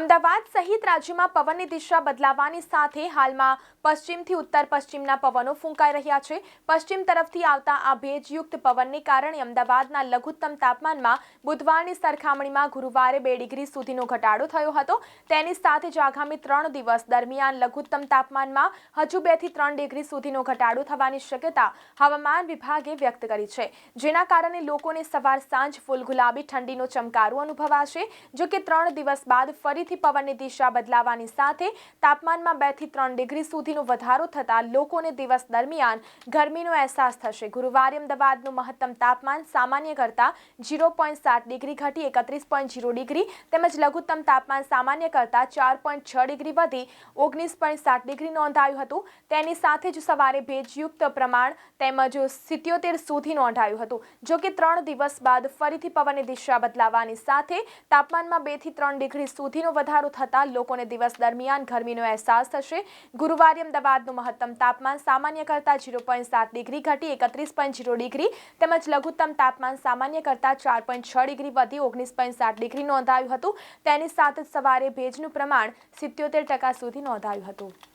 અમદાવાદ સહિત રાજ્યમાં પવનની દિશા બદલાવાની સાથે હાલમાં પશ્ચિમથી ઉત્તર પશ્ચિમના પવનો ફૂંકાઈ રહ્યા છે. પશ્ચિમ તરફથી આવતા આ ભેજયુક્ત પવનને કારણે અમદાવાદના લઘુત્તમ તાપમાનમાં બુધવારની સરખામણીમાં ગુરુવારે બે ડિગ્રી સુધીનો ઘટાડો થયો હતો. તેની સાથે જ આગામી ત્રણ દિવસ દરમિયાન લઘુત્તમ તાપમાનમાં હજુ બેથી ત્રણ ડિગ્રી સુધીનો ઘટાડો થવાની શક્યતા હવામાન વિભાગે વ્યક્ત કરી છે. જેના કારણે લોકોને સવાર સાંજ ફૂલ ગુલાબી ઠંડીનો ચમકારો અનુભવાશે જો કે ત્રણ દિવસ બાદ ફરીથી પવનની દિશા બદલાવાની સાથે તાપમાનમાં બેથી ત્રણ ડિગ્રી સુધીનો વધારો થતાં લોકોને દિવસ દરમિયાન ગરમીનો અહેસાસ થશે. ગુરુવારે અમદાવાદનું મહત્તમ તાપમાન સામાન્ય કરતાં ઝીરો પોઈન્ટ સાત ડિગ્રી ઘટી એકત્રીસ પોઈન્ટ ઝીરો ડિગ્રી તેમજ લઘુત્તમ તાપમાન સામાન્ય કરતાં ચાર પોઈન્ટ છ ડિગ્રી વધી ઓગણીસ પોઈન્ટ સાત ડિગ્રી નોંધાયું હતું. તેની સાથે જ સવારે ભેજયુક્ત પ્રમાણ તેમજ સિત્યોતેર સુધી નોંધાયું હતું. જો કે ત્રણ દિવસ બાદ ફરીથી પવનની દિશા બદલાવાની સાથે તાપમાનમાં બેથી ત્રણ ડિગ્રી સુધીનો વધારો થતાં લોકોને દિવસ દરમિયાન ગરમીનો અહેસાસ થશે. ગુરુવારે અમદાવાદનું મહત્તમ તાપમાન સામાન્ય કરતાં ઝીરો પોઈન્ટ સાત ડિગ્રી ઘટી એકત્રીસ પોઈન્ટ ઝીરો ડિગ્રી તેમજ લઘુત્તમ તાપમાન સામાન્ય કરતાં ચાર પોઈન્ટ છ ડિગ્રી વધી ઓગણીસ પોઈન્ટ સાત ડિગ્રી નોંધાયું હતું. તેની સાથે જ સવારે ભેજનું પ્રમાણ સિત્યોતેર ટકા સુધી નોંધાયું હતું.